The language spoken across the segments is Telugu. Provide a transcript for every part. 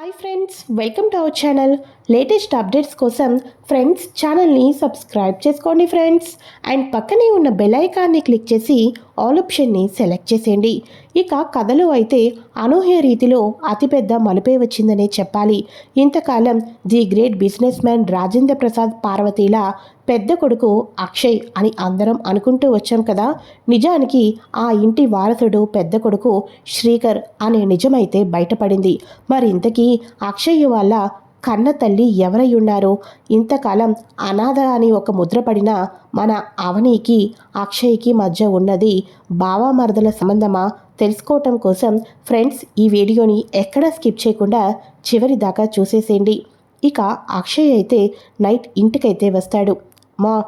Hi friends welcome to our channel latest updates కోసం ఫ్రెండ్స్ ఛానల్ని సబ్స్క్రైబ్ చేసుకోండి ఫ్రెండ్స్ అండ్ పక్కనే ఉన్న బెల్ ఐకాన్ని క్లిక్ చేసి ఆల్ ఆప్షన్ని సెలెక్ట్ చేసేయండి. ఇక కథలో అయితే అనూహ్య రీతిలో అతిపెద్ద మలుపే వచ్చిందనే చెప్పాలి. ఇంతకాలం the great businessman Rajendra Prasad పార్వతీల పెద్ద కొడుకు అక్షయ్ అని అందరం అనుకుంటూ వచ్చాం కదా. నిజానికి ఆ ఇంటి వారసుడు పెద్ద కొడుకు శ్రీకర్ అనే నిజమైతే బయటపడింది. మరి ఇంతకీ అక్షయ్ వాళ్ళ కన్న తల్లి ఎవరై ఇంతకాలం అనాథ అని ఒక ముద్రపడిన మన అవనికి అక్షయ్కి మధ్య ఉన్నది బావామరదల సంబంధమా? తెలుసుకోవటం కోసం ఫ్రెండ్స్ ఈ వీడియోని ఎక్కడా స్కిప్ చేయకుండా చివరి దాకా చూసేసేయండి. ఇక అక్షయ్ అయితే నైట్ ఇంటికైతే వస్తాడు. మా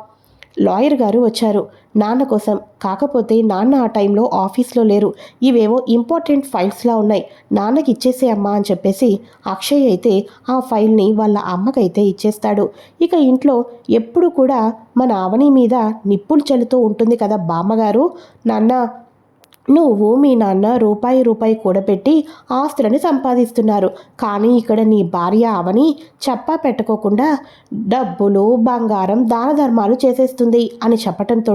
లాయర్ గారు వచ్చారు. నాన్న కోసం. కాకపోతే నాన్న ఆ టైంలో ఆఫీస్లో లేరు. ఇవేవో ఇంపార్టెంట్ ఫైల్స్లా ఉన్నాయి. నాన్నకి ఇచ్చేసే అమ్మా అని చెప్పేసి అక్షయ్ అయితే ఆ ఫైల్ని వాళ్ళ అమ్మకైతే ఇచ్చేస్తాడు. ఇక ఇంట్లో ఎప్పుడు కూడా మన అవని మీద నిప్పులు చల్లుతూ ఉంటుంది కదా బామ్మగారు. నాన్న నువ్వు మీ నాన్న రూపాయి రూపాయి కూడబెట్టి ఆస్తులని సంపాదిస్తున్నారు. కానీ ఇక్కడ నీ భార్య అవని చెప్పా పెట్టుకోకుండా డబ్బులు బంగారం దాన ధర్మాలు చేసేస్తుంది అని చెప్పటంతో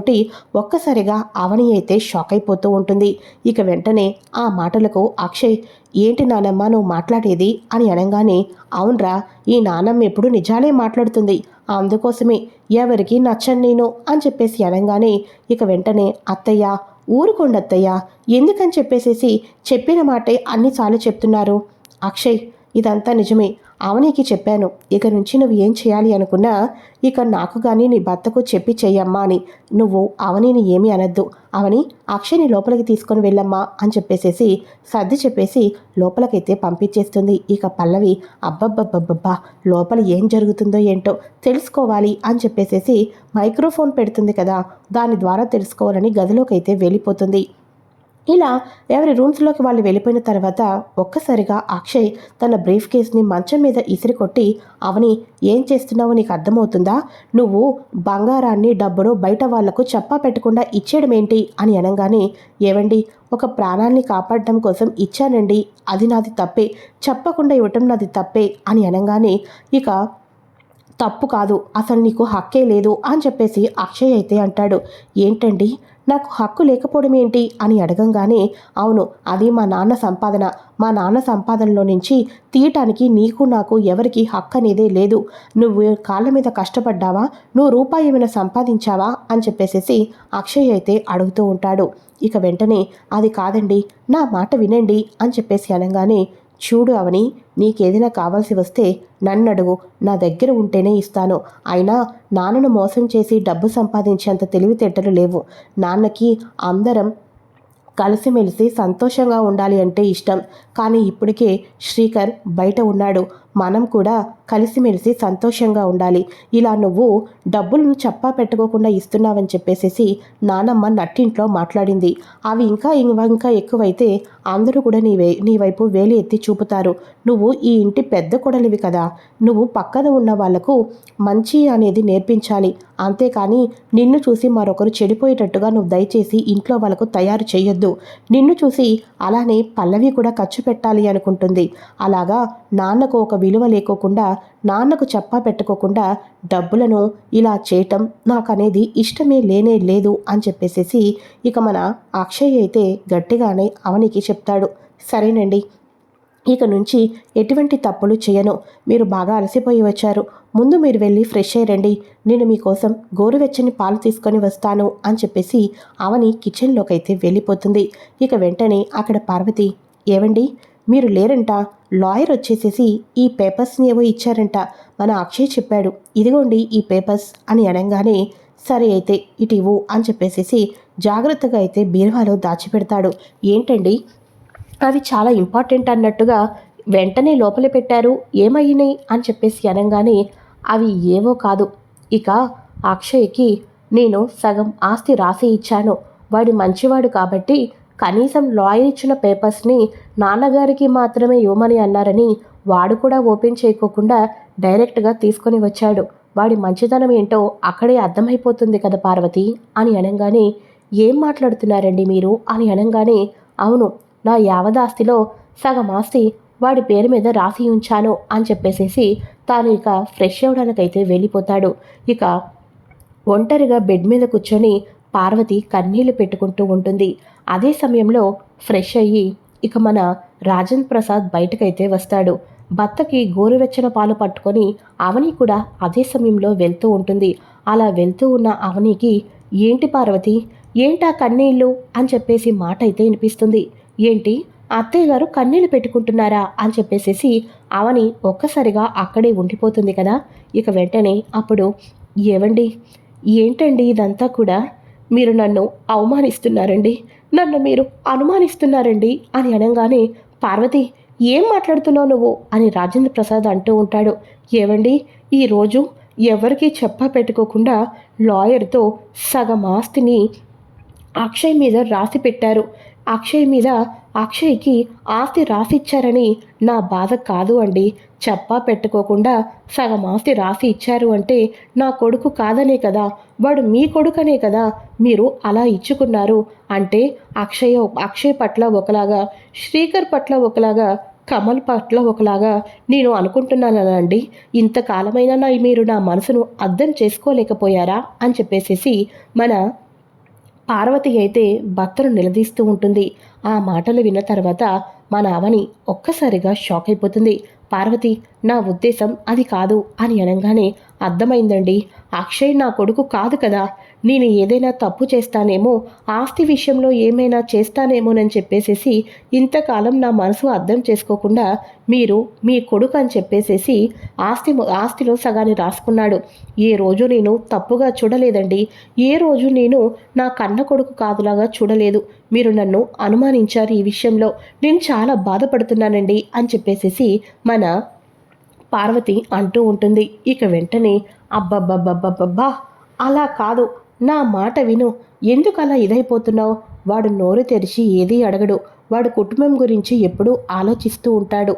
ఒక్కసారిగా అవని అయితే షాక్ అయిపోతూ ఉంటుంది. ఇక వెంటనే ఆ మాటలకు అక్షయ్ ఏంటి నానమ్మ నువ్వు మాట్లాడేది? అని అనగానే అవునరా ఈ నానమ్మ ఎప్పుడు నిజాలే మాట్లాడుతుంది. అందుకోసమే ఎవరికి నచ్చను నేను అని చెప్పేసి అనగానే ఇక వెంటనే అత్తయ్య ఊరుకోండత్తయ్య ఎందుకని చెప్పేసేసి చెప్పిన మాటే అన్నిసార్లు చెప్తున్నారు. అక్షయ్ ఇదంతా నిజమే. అవనికి చెప్పాను. ఇక నుంచి నువ్వు ఏం చేయాలి అనుకున్నా ఇక నాకు కానీ నీ భర్తకు చెప్పి చెయ్యమ్మా అని. నువ్వు అవనిని ఏమీ అనద్దు. అవని అక్షయ్ని లోపలికి తీసుకొని వెళ్ళమ్మా అని చెప్పేసేసి సర్ది చెప్పేసి లోపలకైతే పంపించేస్తుంది. ఇక పల్లవి అబ్బబ్బబ్బబ్బబ్బా లోపల ఏం జరుగుతుందో ఏంటో తెలుసుకోవాలి అని చెప్పేసేసి మైక్రోఫోన్ పెడుతుంది కదా దాని ద్వారా తెలుసుకోవాలని గదిలోకైతే వెళ్ళిపోతుంది. ఇలా ఎవరి రూమ్స్లోకి వాళ్ళు వెళ్ళిపోయిన తర్వాత ఒక్కసారిగా అక్షయ్ తన బ్రీఫ్ కేస్ని మంచం మీద ఇసిరి కొట్టి అవని ఏం చేస్తున్నావు నీకు అర్థమవుతుందా? నువ్వు బంగారాన్ని డబ్బును బయట వాళ్ళకు చెప్పా పెట్టకుండా ఇచ్చేయడం ఏంటి? అని అనగానే ఏవండి ఒక ప్రాణాన్ని కాపాడడం కోసం ఇచ్చానండి. అది నాది తప్పే. చెప్పకుండా ఇవ్వటం నాది తప్పే. అని అనగానే ఇక తప్పు కాదు అసలు నీకు హక్కే లేదు అని చెప్పేసి అక్షయ్ అయితే అంటాడు. ఏంటండి? నాకు హక్కు లేకపోవడం ఏంటి? అని అడగంగానే అవును అది మా నాన్న సంపాదన. మా నాన్న సంపాదనలో నుంచి తీయటానికి నీకు నాకు ఎవరికి హక్కు అనేదే లేదు. నువ్వు కాళ్ళ మీద కష్టపడ్డావా? నువ్వు రూపాయి ఏమైనా సంపాదించావా? అని చెప్పేసేసి అక్షయ్ అయితే అడుగుతూ ఉంటాడు. ఇక వెంటనే అది కాదండి నా మాట వినండి అని చెప్పేసి అనగానే చూడు అవని నీకేదైనా కావాల్సి వస్తే నన్ను అడుగు నా దగ్గర ఉంటేనే ఇస్తాను. అయినా నాన్నను మోసం చేసి డబ్బు సంపాదించేంత తెలివితేటలు లేవు. నాన్నకి అందరం కలిసిమెలిసి సంతోషంగా ఉండాలి అంటే ఇష్టం. కానీ ఇప్పటికే శ్రీకర్ బయట ఉన్నాడు. మనం కూడా కలిసిమెలిసి సంతోషంగా ఉండాలి. ఇలా నువ్వు డబ్బులను చప్పా పెట్టుకోకుండా ఇస్తున్నావని చెప్పేసేసి నానమ్మ నట్టింట్లో మాట్లాడింది. అవి ఇంకా ఇంకా ఎక్కువైతే అందరూ కూడా నీ వే నీ వైపు వేలు ఎత్తి చూపుతారు. నువ్వు ఈ ఇంటి పెద్ద కొడలివి కదా. నువ్వు పక్కన ఉన్న వాళ్ళకు మంచి అనేది నేర్పించాలి. అంతేకాని నిన్ను చూసి మరొకరు చెడిపోయేటట్టుగా నువ్వు దయచేసి ఇంట్లో వాళ్ళకు తయారు చేయొద్దు నిన్ను చూసి అలానే పల్లవి కూడా ఖర్చు పెట్టాలి అనుకుంటుంది. అలాగా నాన్నకు ఒక విలువ లేకోకుండా నాన్నకు చెప్పా పెట్టుకోకుండా డబ్బులను ఇలా చేయటం నాకు అనేది ఇష్టమే లేనే లేదు అని చెప్పేసేసి ఇక మన అక్షయ్ అయితే గట్టిగానే అవనికి చెప్తాడు. సరేనండి ఇక నుంచి ఎటువంటి తప్పులు చేయను. మీరు బాగా అలసిపోయి వచ్చారు. ముందు మీరు వెళ్ళి ఫ్రెష్ అయ్యండి. నేను మీకోసం గోరువెచ్చని పాలు తీసుకొని వస్తాను అని చెప్పేసి అవని కిచెన్లోకి అయితే వెళ్ళిపోతుంది. ఇక వెంటనే అక్కడ పార్వతి ఏవండి? మీరు లేరంట. లాయర్ వచ్చేసేసి ఈ పేపర్స్ని ఏవో ఇచ్చారంట. మన అక్షయ్ చెప్పాడు. ఇదిగోండి ఈ పేపర్స్ అని అనగానే సరే అయితే ఇటు ఇవ్వు అని చెప్పేసేసి జాగ్రత్తగా అయితే బీరువాలో దాచిపెడతాడు. ఏంటండి? అవి చాలా ఇంపార్టెంట్ అన్నట్టుగా వెంటనే లోపల పెట్టారు. ఏమయ్యినాయి? అని చెప్పేసి అనగానే అవి ఏవో కాదు. ఇక అక్షయ్కి నేను సగం ఆస్తి రాసి ఇచ్చాను. వాడు మంచివాడు కాబట్టి కనీసం లాయర్ ఇచ్చిన పేపర్స్ని నాన్నగారికి మాత్రమే ఇవ్వమని అన్నారని వాడు కూడా ఓపెన్ చేయకోకుండా డైరెక్ట్గా తీసుకొని వచ్చాడు. వాడి మంచితనం ఏంటో అక్కడే అర్థమైపోతుంది కదా పార్వతి అని అనగానే ఏం మాట్లాడుతున్నారండి మీరు? అని అనగానే అవును నా యావదాస్తిలో సగం ఆస్తి వాడి పేరు మీద రాసి ఉంచాను అని చెప్పేసేసి తాను ఇక ఫ్రెష్ అవ్వడానికైతే వెళ్ళిపోతాడు. ఇక ఒంటరిగా బెడ్ మీద కూర్చొని పార్వతి కన్నీళ్ళు పెట్టుకుంటూ ఉంటుంది. అదే సమయంలో ఫ్రెష్ అయ్యి ఇక మన రాజేంద్ర ప్రసాద్ బయటకైతే వస్తాడు. భర్తకి గోరువెచ్చని పాలు పట్టుకొని అవని కూడా అదే సమయంలో వెళ్తూ ఉంటుంది. అలా వెళ్తూ ఉన్న అవనికి ఏంటి పార్వతి? ఏంటా కన్నీళ్ళు అని చెప్పేసి మాట అయితే వినిపిస్తుంది. ఏంటి? అత్తయ్య గారు కన్నీళ్ళు పెట్టుకుంటున్నారా? అని చెప్పేసేసి అవని ఒక్కసారిగా అక్కడే ఉండిపోతుంది కదా. ఇక వెంటనే అప్పుడు ఏవండి? ఏంటండి ఇదంతా కూడా? మీరు నన్ను అవమానిస్తున్నారండి. నన్ను మీరు అనుమానిస్తున్నారండి అని అనగానే పార్వతి ఏం మాట్లాడుతున్నావు నువ్వు? అని రాజేంద్ర ప్రసాద్ అంటూ ఉంటాడు. ఏవండి ఈరోజు ఎవరికీ చెప్ప పెట్టుకోకుండా లాయర్తో సగం ఆస్తిని అక్షయ్ మీద రాసి పెట్టారు. అక్షయ్ మీద అక్షయ్కి ఆస్తి రాసిచ్చారని నా బాధ కాదు అండి. చెప్పా పెట్టుకోకుండా సగం ఆస్తి రాసి ఇచ్చారు అంటే నా కొడుకు కాదనే కదా. వాడు మీ కొడుకనే కదా. మీరు అలా ఇచ్చుకున్నారు అంటే అక్షయ్ అక్షయ్ పట్ల ఒకలాగా శ్రీకర్ పట్ల ఒకలాగా కమల్ పట్ల ఒకలాగా నేను అనుకుంటున్నానండి ఇంతకాలమైనా నా మీరు నా మనసును అర్థం చేసుకోలేకపోయారా అని చెప్పేసేసి మన పార్వతి అయితే భర్తను నిలదీస్తూ ఉంటుంది. ఆ మాటలు విన్న తర్వాత మన అవని ఒక్కసారిగా షాక్ అయిపోతుంది. పార్వతి నా ఉద్దేశం అది కాదు అని అనగానే అర్థమైందండి. అక్షయ్ నా కొడుకు కాదు కదా. నేను ఏదైనా తప్పు చేస్తానేమో ఆస్తి విషయంలో ఏమైనా చేస్తానేమోనని చెప్పేసేసి ఇంతకాలం నా మనసు అర్థం చేసుకోకుండా మీరు మీ కొడుకు అని చెప్పేసేసి ఆస్తి ఆస్తిలో సగాన్ని రాసుకున్నాడు. ఏ రోజు నేను తప్పుగా చూడలేదండి. ఏ రోజు నేను నా కన్న కొడుకు కాదులాగా చూడలేదు. మీరు నన్ను అనుమానించారు ఈ విషయంలో. నేను చాలా బాధపడుతున్నానండి అని చెప్పేసేసి మన పార్వతి అంటూ ఉంటుంది. ఇక వెంటనే అబ్బబ్బబ్బబ్బబ్బా అలా కాదు. నా మాట విను. ఎందుకు అలా ఇదైపోతున్నావు? వాడు నోరు తెరిచి ఏదీ అడగడు. వాడు కుటుంబం గురించి ఎప్పుడూ ఆలోచిస్తూ ఉంటాడు.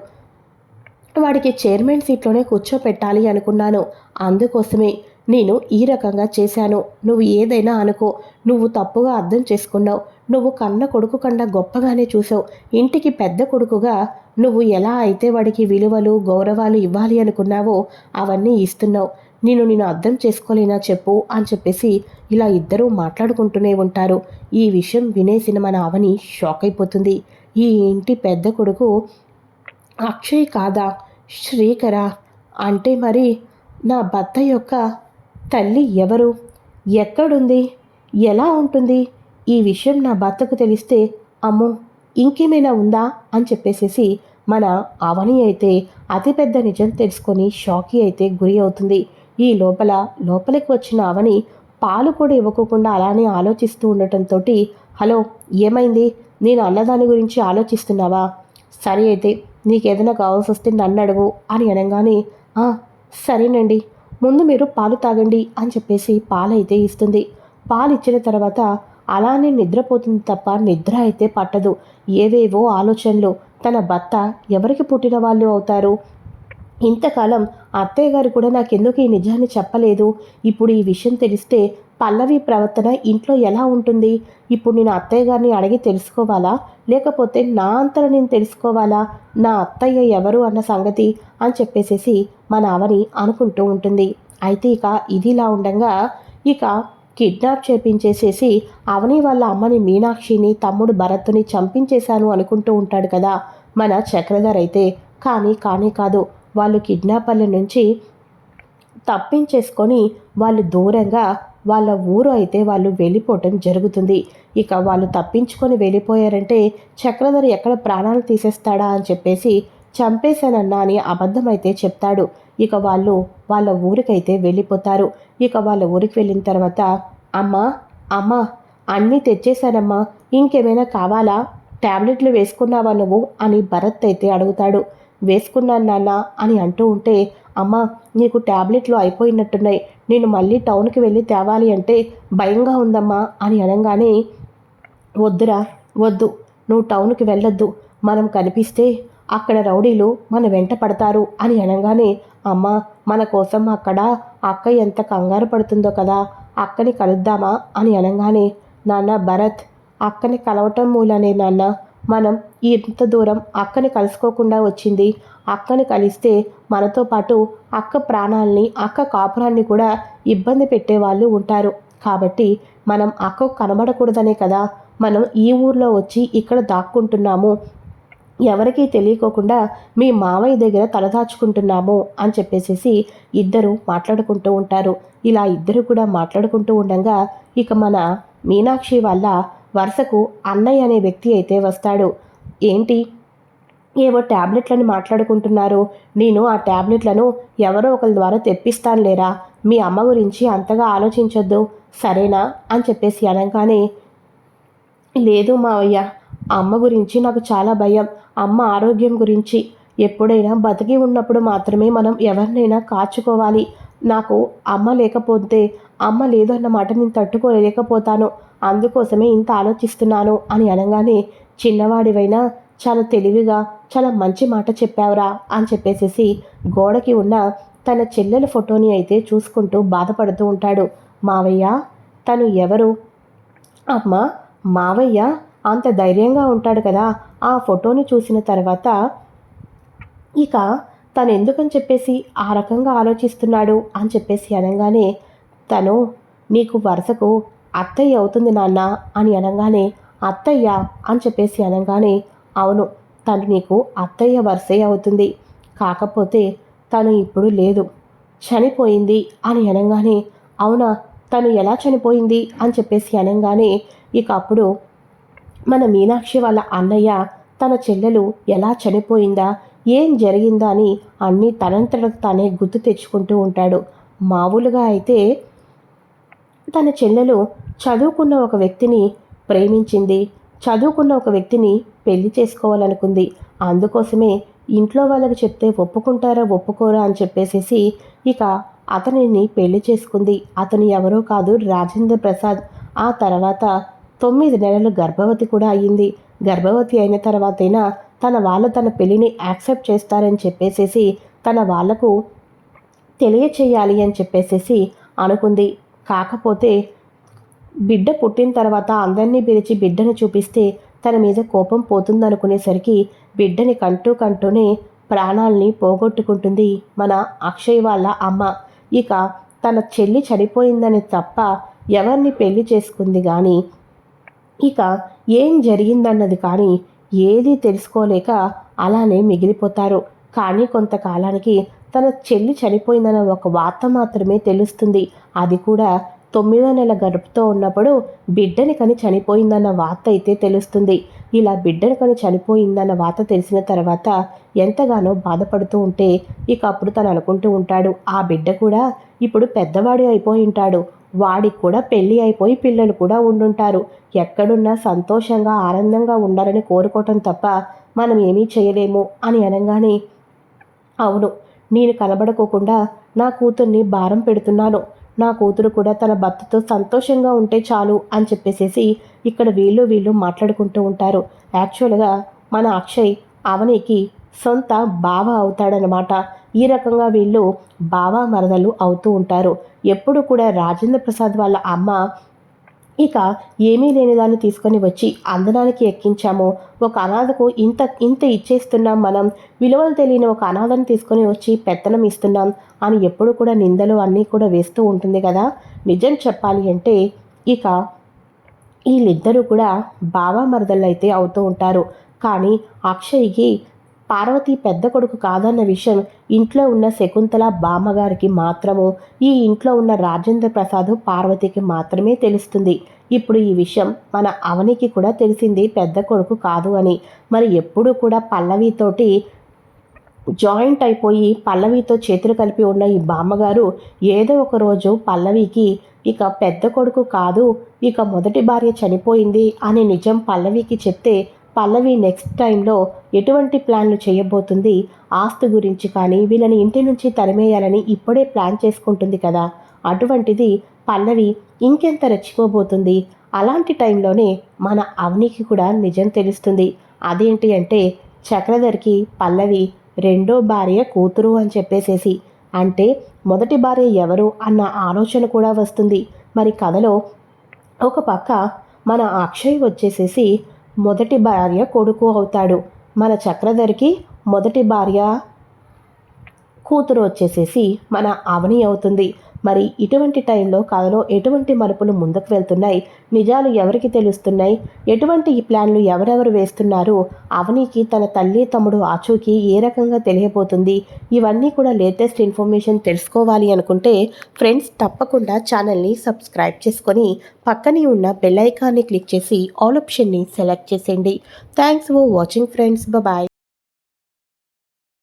వాడికి చైర్మన్ సీట్లోనే కూర్చోపెట్టాలి అనుకున్నాను. అందుకోసమే నేను ఈ రకంగా చేశాను. నువ్వు ఏదైనా అనుకో. నువ్వు తప్పుగా అర్థం చేసుకున్నావు. నువ్వు కన్న కొడుకు కన్నా గొప్పగానే చూసావు ఇంటికి పెద్ద కొడుకుగా నువ్వు ఎలా అయితే వాడికి విలువలు గౌరవాలు ఇవ్వాలి అనుకున్నావో అవన్నీ ఇస్తున్నావు. నేను నేను అర్థం చేసుకోలేనా చెప్పు అని చెప్పేసి ఇలా ఇద్దరూ మాట్లాడుకుంటూనే ఉంటారు. ఈ విషయం వినేసిన మన అవని షాక్ అయిపోతుంది. ఈ ఇంటి పెద్ద కొడుకు అక్షయ్ కాదా? శ్రీకర? అంటే మరి నా భర్త యొక్క తల్లి ఎవరు? ఎక్కడుంది? ఎలా ఉంటుంది? ఈ విషయం నా భర్తకు తెలిస్తే అమ్మో ఇంకేమైనా ఉందా? అని చెప్పేసేసి మన అవని అయితే అతిపెద్ద నిజం తెలుసుకొని షాకీ అయితే గురి అవుతుంది. ఈ లోపల లోపలికి వచ్చిన అవని పాలు కూడా ఇవ్వకోకుండా అలానే ఆలోచిస్తూ ఉండటంతో హలో ఏమైంది? నేను అన్నదాని గురించి ఆలోచిస్తున్నావా? సరే అయితే నీకేదైనా కావాల్సి వస్తే నన్ను అడుగు అని అనగానే సరేనండి. ముందు మీరు పాలు తాగండి అని చెప్పేసి పాలు అయితే ఇస్తుంది. పాలు ఇచ్చిన తర్వాత అలానే నిద్రపోతుంది తప్ప నిద్ర అయితే పట్టదు. ఏవేవో ఆలోచనలు. తన భర్త ఎవరికి పుట్టిన వాళ్ళు అవుతారు? ఇంతకాలం అత్తయ్య గారు కూడా నాకెందుకు ఈ నిజాన్ని చెప్పలేదు? ఇప్పుడు ఈ విషయం తెలిస్తే పల్లవి ప్రవర్తన ఇంట్లో ఎలా ఉంటుంది? ఇప్పుడు నేను అత్తయ్య గారిని అడిగి తెలుసుకోవాలా? లేకపోతే నా అంతలో నేను తెలుసుకోవాలా? నా అత్తయ్య ఎవరు అన్న సంగతి అని చెప్పేసేసి మన అవని అనుకుంటూ ఉంటుంది. అయితే ఇక ఇదిలా ఉండగా ఇక కిడ్నాప్ చేపించేసేసి అవని వాళ్ళ అమ్మని మీనాక్షిని తమ్ముడు భరత్ని చంపించేశాను అనుకుంటూ ఉంటాడు కదా మన చక్రధర్ అయితే. కానీ కానీ కాదు. వాళ్ళు కిడ్నాపర్ల నుంచి తప్పించేసుకొని వాళ్ళు దూరంగా వాళ్ళ ఊరు అయితే వాళ్ళు వెళ్ళిపోవటం జరుగుతుంది. ఇక వాళ్ళు తప్పించుకొని వెళ్ళిపోయారంటే చక్రధర్ ఎక్కడ ప్రాణాలు తీసేస్తాడా అని చెప్పేసి చంపేశానన్నా అని అబద్ధమైతే చెప్తాడు. ఇక వాళ్ళు వాళ్ళ ఊరికైతే వెళ్ళిపోతారు. ఇక వాళ్ళ ఊరికి వెళ్ళిన తర్వాత అమ్మా అమ్మా అన్నీ తెచ్చేశానమ్మా. ఇంకేమైనా కావాలా? ట్యాబ్లెట్లు వేసుకున్నావా నువ్వు? అని భరత్ అయితే అడుగుతాడు. వేసుకున్నాను నాన్న అని అంటూ ఉంటే అమ్మ నీకు ట్యాబ్లెట్లు అయిపోయినట్టున్నాయి. నేను మళ్ళీ టౌన్కి వెళ్ళి తేవాలి అంటే భయంగా ఉందమ్మా అని అనగానే వద్దురా వద్దు నువ్వు టౌన్కి వెళ్ళొద్దు. మనం కనిపిస్తే అక్కడ రౌడీలు మన వెంట పడతారు అని అనగానే అమ్మ మన కోసం అక్కడ అక్క ఎంత కంగారు పడుతుందో కదా అక్కని కలుద్దామా అని అనగానే నాన్న భరత్ అక్కని కలవటం మూలనే నాన్న మనం ఇంత దూరం అక్కని కలుసుకోకుండా వచ్చింది. అక్కని కలిస్తే మనతో పాటు అక్క ప్రాణాలని అక్క కాపురాన్ని కూడా ఇబ్బంది పెట్టే వాళ్ళు ఉంటారు. కాబట్టి మనం అక్కకు కనబడకూడదనే కదా? మనం ఈ ఊర్లో వచ్చి ఇక్కడ దాక్కుంటున్నాము. ఎవరికీ తెలియకోకుండా మీ మావయ్య దగ్గర తలదాచుకుంటున్నాము అని చెప్పేసేసి ఇద్దరు మాట్లాడుకుంటూ ఉంటారు. ఇలా ఇద్దరు కూడా మాట్లాడుకుంటూ ఉండగా ఇక మన మీనాక్షి వల్ల వరుసకు అన్నయ్య అనే వ్యక్తి అయితే వస్తాడు. ఏంటి? ఏవో ట్యాబ్లెట్లని మాట్లాడుకుంటున్నారు. నేను ఆ ట్యాబ్లెట్లను ఎవరో ఒకరి ద్వారా తెప్పిస్తాను లేరా మీ అమ్మ గురించి అంతగా ఆలోచించొద్దు. సరేనా? అని చెప్పేసి అనగానే లేదు మావయ్య అమ్మ గురించి నాకు చాలా భయం. అమ్మ ఆరోగ్యం గురించి. ఎప్పుడైనా బతికి ఉన్నప్పుడు మాత్రమే మనం ఎవరినైనా కాచుకోవాలి. నాకు అమ్మ లేకపోతే అమ్మ లేదు అన్న మాట నేను తట్టుకోలేకపోతాను. అందుకోసమే ఇంత ఆలోచిస్తున్నాను అని అనగానే చిన్నవాడివైనా చాలా తెలివిగా చాలా మంచి మాట చెప్పావురా అని చెప్పేసేసి గోడకి ఉన్న తన చెల్లెల ఫోటోని అయితే చూసుకుంటూ బాధపడుతూ ఉంటాడు. మావయ్య తను ఎవరు? అమ్మ మావయ్య అంత ధైర్యంగా ఉంటాడు కదా ఆ ఫోటోని చూసిన తర్వాత ఇక తను ఎందుకని చెప్పేసి ఆ రకంగా ఆలోచిస్తున్నాడు అని చెప్పేసి అనగానే తను నీకు వరుసకు అత్తయ్య అవుతుంది నాన్న అని అనగానే అత్తయ్య అని చెప్పేసి అనగానే అవును తను నీకు అత్తయ్య వరుసే అవుతుంది. కాకపోతే తను ఇప్పుడు లేదు. చనిపోయింది అని అనగానే అవునా తను ఎలా చనిపోయింది? అని చెప్పేసి అనగానే ఇక అప్పుడు మన మీనాక్షి వాళ్ళ అన్నయ్య తన చెల్లెలు ఎలా చనిపోయిందా ఏం జరిగిందా అని అన్నీ తనంతటకు తానే గుర్తు తెచ్చుకుంటూ ఉంటాడు. మామూలుగా అయితే తన చెల్లెలు చదువుకున్న ఒక వ్యక్తిని ప్రేమించింది. చదువుకున్న ఒక వ్యక్తిని పెళ్ళి చేసుకోవాలనుకుంది. అందుకోసమే ఇంట్లో వాళ్ళకి చెప్తే ఒప్పుకుంటారా ఒప్పుకోరా అని చెప్పేసేసి ఇక అతనిని పెళ్ళి చేసుకుంది. అతను ఎవరో కాదు రాజేంద్ర ప్రసాద్. ఆ తర్వాత తొమ్మిది నెలలు గర్భవతి కూడా అయ్యింది. గర్భవతి అయిన తర్వాతైనా తన వాళ్ళు తన పెళ్ళిని యాక్సెప్ట్ చేస్తారని చెప్పేసేసి తన వాళ్ళకు తెలియచేయాలి అని చెప్పేసేసి అనుకుంది. కాకపోతే బిడ్డ పుట్టిన తర్వాత అందరినీ పిలిచి బిడ్డను చూపిస్తే తన మీద కోపం పోతుందనుకునేసరికి బిడ్డని కంటూ కంటూనే ప్రాణాల్ని పోగొట్టుకుంటుంది మన అక్షయ్ వాళ్ళ అమ్మ. ఇక తన చెల్లి చనిపోయిందని తప్ప ఎవరిని పెళ్ళి చేసుకుంది కానీ ఇక ఏం జరిగిందన్నది కానీ ఏదీ తెలుసుకోలేక అలానే మిగిలిపోతారు. కానీ కొంతకాలానికి తన చెల్లి చనిపోయిందన్న ఒక వార్త మాత్రమే తెలుస్తుంది. అది కూడా తొమ్మిదో నెల గడుపుతో ఉన్నప్పుడు బిడ్డని కని చనిపోయిందన్న వార్త అయితే తెలుస్తుంది. ఇలా బిడ్డని కని చనిపోయిందన్న వార్త తెలిసిన తర్వాత ఎంతగానో బాధపడుతూ ఉంటే ఇక అప్పుడు తను అనుకుంటూ ఉంటాడు ఆ బిడ్డ కూడా ఇప్పుడు పెద్దవాడి అయిపోయి ఉంటాడు. వాడికి కూడా పెళ్ళి అయిపోయి పిల్లలు కూడా ఉండుంటారు. ఎక్కడున్నా సంతోషంగా ఆనందంగా ఉండాలని కోరుకోవటం తప్ప మనం ఏమీ చేయలేము అని అనగానే అవును నేను కనబడుకోకుండా నా కూతుర్ని భారం పెడుతున్నాను. నా కూతురు కూడా తన భర్తతో సంతోషంగా ఉంటే చాలు అని చెప్పేసేసి ఇక్కడ వీళ్ళు వీళ్ళు మాట్లాడుకుంటూ ఉంటారు. యాక్చువల్గా మన అక్షయ్ అవనికి సొంత బావ అవుతాడనమాట ఈ రకంగా వీళ్ళు బావ మరదలు అవుతూ ఉంటారు. ఎప్పుడు కూడా రాజేంద్ర ప్రసాద్ వాళ్ళ అమ్మ ఇక ఏమీ లేని దాన్ని తీసుకొని వచ్చి అందనానికి ఎక్కించాము. ఒక అనాథకు ఇంత ఇంత ఇచ్చేస్తున్నాం మనం. విలువలు తెలియని ఒక అనాథను తీసుకొని వచ్చి పెత్తనం ఇస్తున్నాం అని ఎప్పుడు కూడా నిందలు అన్నీ కూడా వేస్తూ ఉంటుంది కదా. నిజం చెప్పాలి అంటే ఇక వీళ్ళిద్దరూ కూడా బావా మరదళ్ళు అయితే అవుతూ ఉంటారు. కానీ అక్షయ్కి పార్వతి పెద్ద కొడుకు కాదన్న విషయం ఇంట్లో ఉన్న శకుంతల బామ్మగారికి మాత్రము ఈ ఇంట్లో ఉన్న రాజేంద్ర ప్రసాద్ పార్వతికి మాత్రమే తెలుస్తుంది. ఇప్పుడు ఈ విషయం మన అవనికి కూడా తెలిసింది పెద్ద కొడుకు కాదు అని. మరి ఎప్పుడూ కూడా పల్లవితోటి జాయింట్ అయిపోయి పల్లవితో చేతులు కలిపి ఉన్న ఈ బామ్మగారు ఏదో ఒక రోజు పల్లవికి ఇక పెద్ద కొడుకు కాదు ఇక మొదటి భార్య చనిపోయింది అనే నిజం పల్లవికి చెప్తే పల్లవి నెక్స్ట్ టైంలో ఎటువంటి ప్లాన్లు చేయబోతుంది? ఆస్తి గురించి కానీ వీళ్ళని ఇంటి నుంచి తరిమేయాలని ఇప్పుడే ప్లాన్ చేసుకుంటుంది కదా. అటువంటిది పల్లవి ఇంకెంత రెచ్చిపోబోతుంది? అలాంటి టైంలోనే మన అవనికి కూడా నిజం తెలుస్తుంది. అదేంటి అంటే చక్రధర్కి పల్లవి రెండో భార్య కూతురు అని చెప్పేసేసి. అంటే మొదటి భార్య ఎవరు అన్న ఆలోచన కూడా వస్తుంది. మరి కథలో ఒక పక్క మన అక్షయ్ వచ్చేసేసి మొదటి భార్య కొడుకు అవుతాడు. మన చక్రధరికి మొదటి భార్య కూతురు వచ్చేసేసి మన అవని అవుతుంది. మరి ఇటువంటి టైంలో కథలో ఎటువంటి మలుపులు ముందుకు వెళ్తున్నాయి? నిజాలు ఎవరికి తెలుస్తున్నాయి? ఎటువంటి ఈ ప్లాన్లు ఎవరెవరు వేస్తున్నారు? అవనికి తన తల్లి తమ్ముడు ఆచూకి ఏ రకంగా తెలియబోతుంది? ఇవన్నీ కూడా లేటెస్ట్ ఇన్ఫర్మేషన్ తెలుసుకోవాలి అనుకుంటే ఫ్రెండ్స్ తప్పకుండా ఛానల్ని సబ్స్క్రైబ్ చేసుకొని పక్కనే ఉన్న బెల్ ఐకాన్ని క్లిక్ చేసి ఆల్ ఆప్షన్ని సెలెక్ట్ చేసేయండి. Thanks for watching friends. Bye.